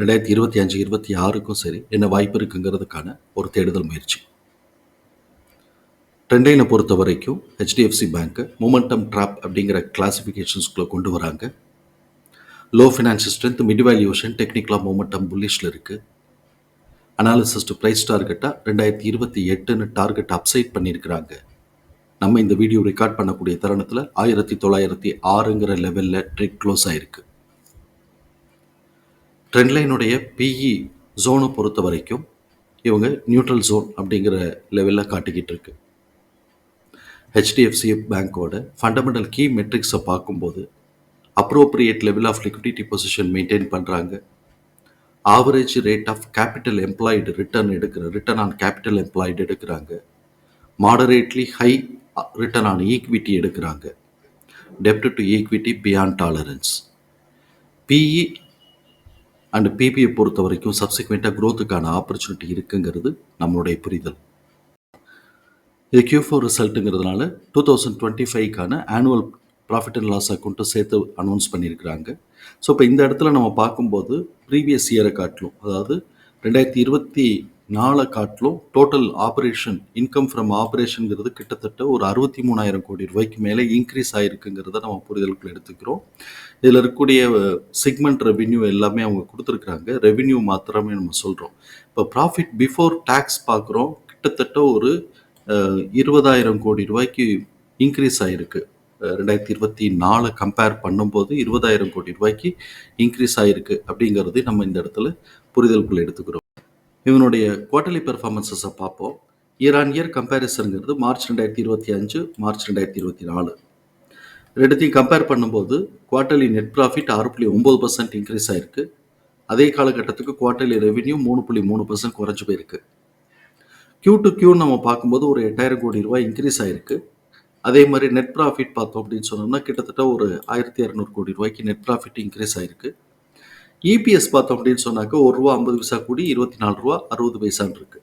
ரெண்டாயிரத்தி இருபத்தி அஞ்சு இருபத்தி ஆறுக்கும் சரி என்ன வாய்ப்பு இருக்குங்கிறதுக்கான ஒரு தேடுதல் முயற்சி. ட்ரெண்டைனை பொறுத்த வரைக்கும் ஹெச்டிஎஃப்சி பேங்க்கு மூமெண்டம் ட்ராப் அப்படிங்கிற கிளாஸிஃபிகேஷன்ஸ்குள்ளே கொண்டு வராங்க. Low financial strength mid valuation டெக்னிக்கலாக மூமெண்டம் புல்லிஷில் இருக்குது அனாலிசிஸ் டு ப்ரைஸ் டார்கெட்டாக ரெண்டாயிரத்தி இருபத்தி எட்டுன்னு டார்கெட் அப்சைட் பண்ணியிருக்கிறாங்க. நம்ம இந்த வீடியோ ரெக்கார்ட் பண்ணக்கூடிய தருணத்தில் ஆயிரத்தி தொள்ளாயிரத்தி ஆறுங்கிற லெவலில் ட்ரிக் க்ளோஸ் ஆயிருக்கு. ட்ரெண்ட்லைனுடைய பிஇ ஜோனை பொறுத்த வரைக்கும் இவங்க நியூட்ரல் ஜோன் அப்படிங்கிற லெவலில் காட்டிக்கிட்டு இருக்கு. ஹெச்டிஎஃப்சி பேங்க்கோட ஃபண்டமெண்டல் கீ மெட்ரிக்ஸை பார்க்கும்போது appropriate level of liquidity position maintain பண்ணுறாங்க average rate of capital employed return எடுக்கிற ரிட்டர்ன் ஆன் கேபிட்டல் எம்ப்ளாய்டு எடுக்கிறாங்க. Moderately high return on equity எடுக்கிறாங்க. டெப்ட் to equity beyond tolerance PE and பிபியை பொறுத்த வரைக்கும் சப்சிக்வெண்ட்டாக க்ரோத்துக்கான ஆப்பர்ச்சுனிட்டி இருக்குங்கிறது நம்மளுடைய புரிதல். இது கியூ ஃபோர் ரிசல்ட்டுங்கிறதுனால டூ தௌசண்ட் டுவெண்ட்டி ஃபைவ்க்கான ஆனுவல் ப்ராஃபிட் அண்ட் லாஸ் அக்கௌண்ட்டை சேர்த்து அனௌன்ஸ் பண்ணியிருக்கிறாங்க. ஸோ இப்போ இந்த இடத்துல நம்ம பார்க்கும்போது ப்ரீவியஸ் இயரை காட்டிலும் அதாவது ரெண்டாயிரத்தி இருபத்தி நாலு காட்டிலும் டோட்டல் ஆப்ரேஷன் இன்கம் ஃப்ரம் ஆப்ரேஷனுங்கிறது கிட்டத்தட்ட ஒரு அறுபத்தி மூணாயிரம் கோடி ரூபாய்க்கு மேலே இன்க்ரீஸ் ஆகிருக்குங்கிறத நம்ம புரிதலுக்குள்ள எடுத்துக்கிறோம். இதில் இருக்கக்கூடிய சிக்மெண்ட் ரெவின்யூ எல்லாமே அவங்க கொடுத்துருக்குறாங்க. ரெவின்யூ மாத்திரமே நம்ம சொல்கிறோம் இப்போ ப்ராஃபிட் பிஃபோர் டேக்ஸ் பார்க்குறோம் கிட்டத்தட்ட ஒரு இருபதாயிரம் கோடி ரூபாய்க்கு இன்க்ரீஸ் ஆகிருக்கு ரெண்டாயிரத்தி இருபத்தி நாலு கம்பேர் பண்ணும்போது இருபதாயிரம் கோடி ரூபாய்க்கு இன்க்ரீஸ் ஆகிருக்கு அப்படிங்கிறது நம்ம இந்த இடத்துல புரிதலுக்குள்ள எடுத்துக்கிறோம். இவனுடைய குவார்டர்லி பெர்ஃபார்மன்ஸஸை பார்ப்போம். இயர் ஆன் இயர் கம்பேரிசனுங்கிறது மார்ச் ரெண்டாயிரத்தி இருபத்தி அஞ்சு மார்ச் ரெண்டாயிரத்தி இருபத்தி நாலு. ரெண்டுத்தையும் கம்பேர் பண்ணும்போது குவார்டர்லி நெட் ப்ராஃபிட் ஆறு புள்ளி ஒம்பது பர்சன்ட் இன்க்ரீஸ் ஆயிருக்கு. அதே காலகட்டத்துக்கு குவார்டர்லி ரெவென்யூ மூணு புள்ளி மூணு பர்சன்ட் குறைஞ்சு போயிருக்கு. கியூ டு கியூ நம்ம பார்க்கும்போது ஒரு எட்டாயிரம் கோடி ரூபாய் இன்க்ரீஸ் ஆயிருக்கு. அதே மாதிரி நெட் ப்ராஃபிட் பார்த்தோம் அப்படின்னு சொன்னோம்னா கிட்டத்தட்ட ஒரு ஆயிரத்தி இரநூறு கோடி ரூபாய்க்கு நெட் ப்ராஃபிட் இன்க்ரீஸ் ஆயிருக்கு. இபிஎஸ் பார்த்தோம் அப்படின்னு சொன்னாக்க ஒரு ரூபா ஐம்பது பைசா கூடி இருபத்தி நாலு ரூபா அறுபது பைசான்னு இருக்கு.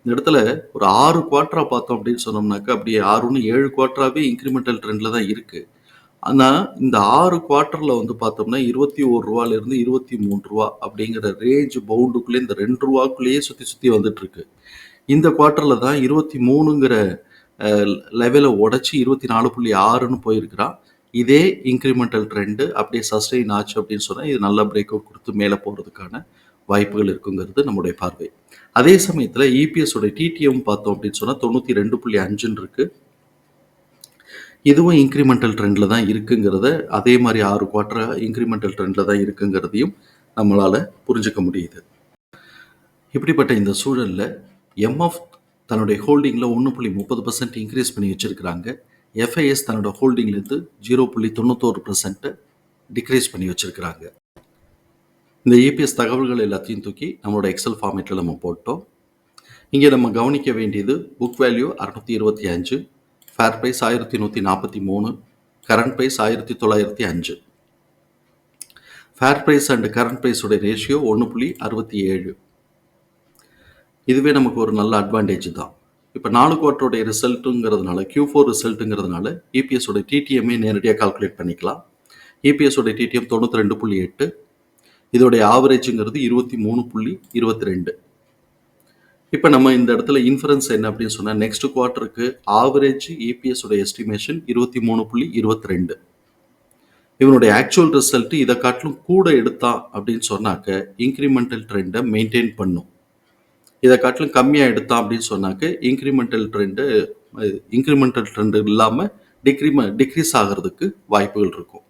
இந்த இடத்துல ஒரு ஆறு குவார்ட்டரா பார்த்தோம் அப்படின்னு சொன்னோம்னாக்கா அப்படியே ஆறுன்னு ஏழு குவார்ட்டராகவே இன்க்ரிமெண்டல் ட்ரெண்டில் தான் இருக்கு. ஆனால் இந்த ஆறு குவார்ட்டரில் வந்து பார்த்தோம்னா இருபத்தி ஒரு ரூபாலேருந்து இருபத்தி மூணு ரூபா அப்படிங்கிற ரேஞ்ச் பவுண்டுக்குள்ளே இந்த ரெண்டு ரூபாக்குள்ளேயே சுற்றி சுற்றி வந்துட்டுருக்கு இந்த குவார்ட்டரில் தான் இருபத்தி மூணுங்கிற லெவலை உடச்சி இருபத்தி நாலு புள்ளி ஆறுன்னு போயிருக்கிறான். இதே இன்க்ரிமெண்டல் ட்ரெண்டு அப்படியே சஸ்டெயின் ஆச்சு அப்படின்னு சொன்னால் இது நல்ல பிரேக் அவுட் கொடுத்து மேலே போகிறதுக்கான வாய்ப்புகள் இருக்குங்கிறது நம்முடைய பார்வை. அதே சமயத்தில் இபிஎஸோட டிடிஎம் பார்த்தோம் அப்படின்னு சொன்னால் தொண்ணூற்றி ரெண்டு புள்ளி அஞ்சுன்னு இருக்குது இதுவும் இன்க்ரிமெண்டல் ட்ரெண்டில் தான் இருக்குங்கிறத அதே மாதிரி ஆறு குவார்ட்டர் இன்க்ரிமெண்டல் ட்ரெண்டில் தான் இருக்குங்கிறதையும் நம்மளால் புரிஞ்சுக்க முடியுது. இப்படிப்பட்ட இந்த சூழலில் எம்எஃப் தன்னுடைய ஹோல்டிங்கில் ஒன்று புள்ளி முப்பது பர்சன்ட் இன்க்ரீஸ் பண்ணி வச்சுருக்கிறாங்க. எஃப்ஐஎஸ் தன்னோட ஹோல்டிங்லேருந்து ஜீரோ புள்ளி தொண்ணூத்தோரு பர்சன்ட்டை டிக்ரீஸ் பண்ணி வச்சுருக்கிறாங்க. இந்த ஏபிஎஸ் தகவல்கள் எல்லாத்தையும் தூக்கி நம்மளோட எக்ஸல் ஃபார்மேட்டில் நம்ம போட்டோம். இங்கே நம்ம கவனிக்க வேண்டியது புக் வேல்யூ அறுநூத்தி இருபத்தி அஞ்சு ஃபேர் ப்ரைஸ் ஆயிரத்தி நூற்றி நாற்பத்தி மூணு கரண்ட் ப்ரைஸ் ஆயிரத்தி தொள்ளாயிரத்தி அஞ்சு ஃபேர் ப்ரைஸ் அண்ட் கரண்ட் ப்ரைஸோட ரேஷியோ ஒன்று புள்ளி அறுபத்தி ஏழு. இதுவே நமக்கு ஒரு நல்ல அட்வான்டேஜ் தான். இப்போ நாலு குவார்ட்டருடைய ரிசல்ட்டுங்கிறதுனால கியூ ஃபோர் ரிசல்ட்டுங்கிறதுனால இபிஎஸோட டிடிஎம்ஏ நேரடியாக கால்குலேட் பண்ணிக்கலாம். இபிஎஸோட டிடிஎம் தொண்ணூற்றி ரெண்டு புள்ளி எட்டு இதோடைய ஆவரேஜுங்கிறது இருபத்தி மூணு புள்ளி இருபத்தி ரெண்டு. இப்போ நம்ம இந்த இடத்துல இன்ஃபரன்ஸ் என்ன அப்படின்னு சொன்னால் நெக்ஸ்ட் குவார்ட்டருக்கு ஆவரேஜ் இபிஎஸோட எஸ்டிமேஷன் இருபத்தி மூணு புள்ளி இருபத்தி ரெண்டு. இவனுடைய ஆக்சுவல் ரிசல்ட் இதை காட்டிலும் கூட எடுத்தான் அப்படின்னு சொன்னாக்க இன்க்ரிமெண்டல் ட்ரெண்டை மெயின்டைன் பண்ணும். இதை காட்டிலும் கம்மியாக எடுத்தான் அப்படின்னு சொன்னாக்க இன்க்ரிமெண்டல் ட்ரெண்டு இன்க்ரிமெண்டல் ட்ரெண்டு இல்லாமல் டிக்ரிம டிக்ரீஸ் ஆகிறதுக்கு வாய்ப்புகள் இருக்கும்.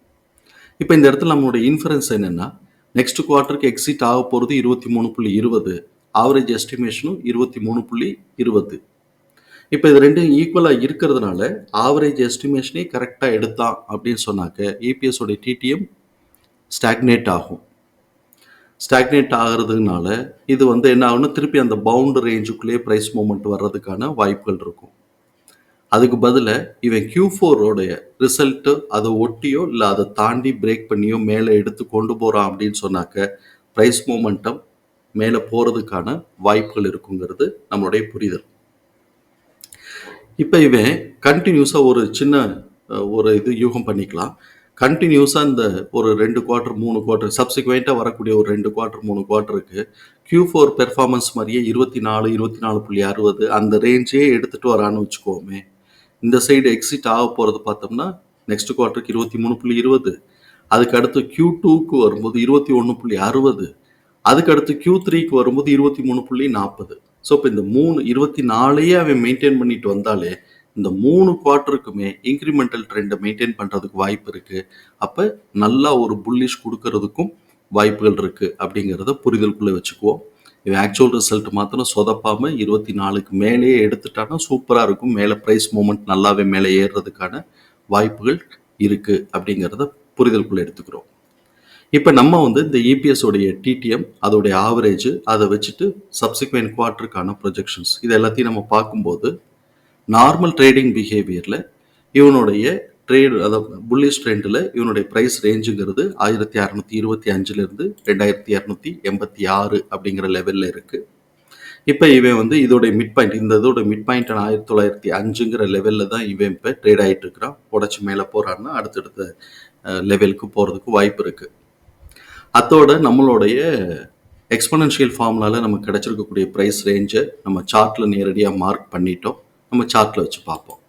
இப்போ இந்த இடத்துல நம்மளுடைய இன்ஃபரன்ஸ் என்னென்னா நெக்ஸ்ட் குவார்ட்டருக்கு எக்ஸிட் ஆக போகிறது இருபத்தி மூணு புள்ளி இருபது ஆவரேஜ் எஸ்டிமேஷனும் இருபத்தி மூணு புள்ளி இருபது. இப்போ இது ரெண்டும் ஈக்குவலாக இருக்கிறதுனால ஆவரேஜ் எஸ்டிமேஷனே கரெக்டாக எடுத்தான் அப்படின்னு சொன்னாக்க இபிஎஸோடைய டிடிஎம் ஸ்டாக்னேட் ஆகும். ஸ்டாக்னேட் ஆகிறதுனால இது வந்து என்ன ஆகும்னா திருப்பி அந்த பவுண்ட் ரேஞ்சுக்குள்ளேயே ப்ரைஸ் மூமெண்ட் வர்றதுக்கான வாய்ப்புகள் இருக்கும். அதுக்கு பதிலாக இவன் கியூ ஃபோரோடைய ரிசல்ட்டு அதை ஒட்டியோ இல்லை அதை தாண்டி பிரேக் பண்ணியோ மேலே எடுத்து கொண்டு போகிறான் அப்படின்னு சொன்னாக்க ப்ரைஸ் மூமெண்டம் மேலே போகிறதுக்கான வாய்ப்புகள் இருக்குங்கிறது நம்மளுடைய புரிதல். இப்போ இவன் கண்டினியூஸாக ஒரு சின்ன ஒரு இது யூகம் பண்ணிக்கலாம். கண்டினியூஸாக இந்த ஒரு ரெண்டு குவார்ட்டர் மூணு குவார்ட்டர் சப்சிக்வெண்ட்டாக வரக்கூடிய ஒரு ரெண்டு குவார்ட்டர் மூணு குவார்ட்டருக்கு கியூ ஃபோர் பெர்ஃபார்மன்ஸ் மாதிரியே இருபத்தி நாலு இருபத்தி நாலு புள்ளி அறுபது அந்த ரேஞ்சே எடுத்துகிட்டு வரான்னு வச்சுக்கோமே. இந்த சைடு எக்ஸிட் ஆக போகிறது பார்த்தோம்னா நெக்ஸ்ட் குவார்ட்டருக்கு இருபத்தி மூணு புள்ளி இருபது. அதுக்கு அடுத்து கியூ டூக்கு வரும்போது இருபத்தி ஒன்று புள்ளி அறுபது. அதுக்கு அடுத்து கியூ த்ரீக்கு வரும்போது இருபத்தி மூணு புள்ளி நாற்பது ஸோ இப்போ இந்த மூணு இருபத்தி நாலையே அவன் மெயின்டைன் பண்ணிட்டு வந்தாலே இந்த மூணு குவார்ட்டருக்குமே இன்க்ரிமெண்டல் ட்ரெண்டை மெயின்டைன் பண்ணுறதுக்கு வாய்ப்பு இருக்குது அப்போ நல்லா ஒரு புல்லிஷ் கொடுக்கறதுக்கும் வாய்ப்புகள் இருக்குது அப்படிங்கிறத புரிதலுக்குள்ளே வச்சுக்குவோம். இவன் ஆக்சுவல் ரிசல்ட் மாத்திரம் சொதப்பாமல் இருபத்தி நாலுக்கு மேலேயே எடுத்துட்டானா சூப்பராக இருக்கும். மேலே ப்ரைஸ் மூமெண்ட் நல்லாவே மேலே ஏறுறதுக்கான வாய்ப்புகள் இருக்குது அப்படிங்கிறத புரிதலுக்குள்ளே எடுத்துக்கிறோம். இப்போ நம்ம வந்து இந்த இபிஎஸோடைய டிடிஎம் அதோடைய ஆவரேஜ் அதை வச்சுட்டு சப்சிக்வெண்ட் குவார்ட்டருக்கான ப்ரொஜெக்ஷன்ஸ் இது எல்லாத்தையும் நம்ம பார்க்கும்போது நார்மல் ட்ரேடிங் பிஹேவியரில் இவனுடைய ட்ரேடு அதாவது புல்லிஷ் ட்ரெண்டில் இவனுடைய ப்ரைஸ் ரேஞ்சுங்கிறது ஆயிரத்தி அறநூற்றி இருபத்தி அஞ்சுலேருந்து ரெண்டாயிரத்தி இரநூத்தி எண்பத்தி ஆறு அப்படிங்கிற லெவலில் இருக்குது இப்போ இவன் வந்து இதோடைய மிட் பாயிண்ட் இந்த இதோட மிட் பாயிண்ட் ஆயிரத்தி தொள்ளாயிரத்தி அஞ்சுங்கிற லெவலில் தான் இவன் இப்போ ட்ரேட் ஆகிட்டு இருக்கிறான். உடச்சி மேலே போகிறான்னா அடுத்தடுத்த லெவலுக்கு போகிறதுக்கு வாய்ப்பு இருக்குது அதோட நம்மளுடைய எக்ஸ்பனன்ஷியல் ஃபார்முலாவில் நமக்கு கிடச்சிருக்கக்கூடிய ப்ரைஸ் ரேஞ்சை நம்ம சார்ட்டில் நேரடியாக மார்க் பண்ணிட்டோம். நம்ம சார்ட்டில் வச்சு பார்ப்போம்.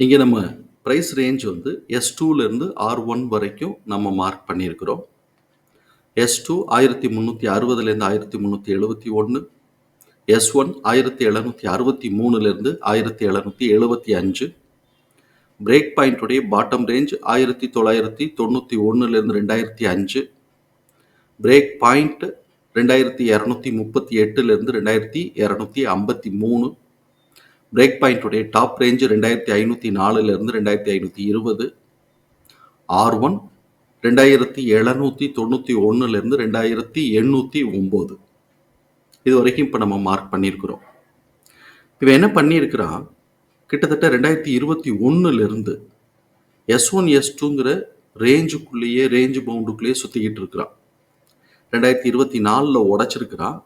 இங்கே நம்ம ப்ரைஸ் ரேஞ்ச் வந்து எஸ் டூலேருந்து ஆர் ஒன் வரைக்கும் நம்ம மார்க் பண்ணியிருக்கிறோம். எஸ் டூ ஆயிரத்தி முந்நூற்றி அறுபதுலேருந்து ஆயிரத்தி முந்நூற்றி எழுபத்தி ஒன்று எஸ் ஒன் ஆயிரத்தி எழுநூற்றி அறுபத்தி மூணுலேருந்து ஆயிரத்தி எழுநூற்றி எழுபத்தி அஞ்சு பிரேக் பாயிண்ட்டுடைய பாட்டம் ரேஞ்ச் ஆயிரத்தி தொள்ளாயிரத்தி தொண்ணூற்றி ஒன்றுலேருந்து ரெண்டாயிரத்தி அஞ்சு பிரேக் பாயிண்ட்டு ரெண்டாயிரத்தி இரநூத்தி முப்பத்தி எட்டுலேருந்து ரெண்டாயிரத்தி இரநூத்தி ஐம்பத்தி மூணு. பிரேக் பாயிண்ட்டுடைய டாப் ரேஞ்சு ரெண்டாயிரத்தி ஐநூற்றி நாலுலேருந்து ரெண்டாயிரத்தி ஐநூற்றி இருபது. ஆர் ஒன் ரெண்டாயிரத்தி எழுநூற்றி தொண்ணூற்றி ஒன்றுலேருந்து ரெண்டாயிரத்தி எண்ணூற்றி ஒம்பது. இது வரைக்கும் இப்போ நம்ம மார்க் பண்ணியிருக்கிறோம் இவன் என்ன பண்ணியிருக்கிறான்? கிட்டத்தட்ட ரெண்டாயிரத்தி இருபத்தி ஒன்றுலேருந்து எஸ் ஒன் எஸ் டூங்கிற ரேஞ்சுக்குள்ளேயே ரேஞ்சு பவுண்டுக்குள்ளேயே சுற்றிக்கிட்டு இருக்கிறான். ரெண்டாயிரத்தி இருபத்தி நாலில் உடச்சிருக்கிறான்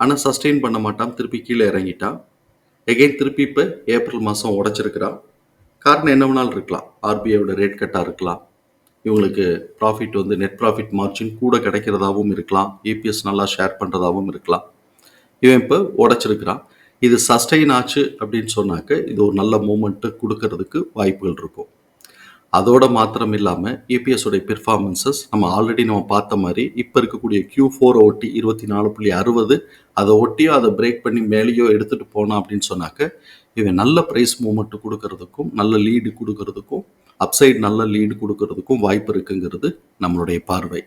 ஆனால் சஸ்டெயின் பண்ண மாட்டான். திருப்பி கீழே இறங்கிட்டான் எகைன் திருப்பி இப்போ ஏப்ரல் மாதம் உடச்சிருக்கிறான் காரணம் என்ன வேணாலும் இருக்கலாம் ஆர்பிஐயோட ரேட் கட்டாக இருக்கலாம். இவங்களுக்கு ப்ராஃபிட் வந்து நெட் ப்ராஃபிட் மார்ஜின் கூட கிடைக்கிறதாவும் இருக்கலாம். இபிஎஸ் நல்லா ஷேர் பண்ணுறதாகவும் இருக்கலாம். இவன் இப்போ உடச்சிருக்கிறான் இது சஸ்டெயின் ஆச்சு அப்படின்னு சொன்னாக்க இது ஒரு நல்ல மூமெண்ட்டு கொடுக்கறதுக்கு வாய்ப்புகள் இருக்கும். அதோட மாத்திரம் இல்லாமல் EPS உடைய பெர்ஃபார்மன்சஸ் நம்ம ஆல்ரெடி நம்ம பார்த்த மாதிரி இப்போ இருக்கக்கூடிய கியூ ஃபோரை ஒட்டி இருபத்தி நாலு புள்ளி அறுபது அதை ஒட்டியோ அதை பிரேக் பண்ணி மேலேயோ எடுத்துகிட்டு போனோம் அப்படின்னு சொன்னாக்க இவன் நல்ல ப்ரைஸ் மூமெண்ட் கொடுக்கறதுக்கும் நல்ல லீடு கொடுக்கறதுக்கும் அப்சைட் நல்ல லீடு கொடுக்கறதுக்கும் வாய்ப்பு இருக்குங்கிறது நம்மளுடைய பார்வை.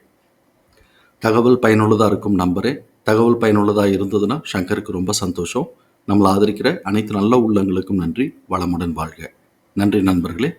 தகவல் பயனுள்ளதாக இருக்கும் நம்பரே. தகவல் பயனுள்ளதாக இருந்ததுன்னா சங்கருக்கு ரொம்ப சந்தோஷம். நம்மளை ஆதரிக்கிற அனைத்து நல்ல உள்ளங்களுக்கும் நன்றி. வளமுடன் வாழ்க. நன்றி நண்பர்களே.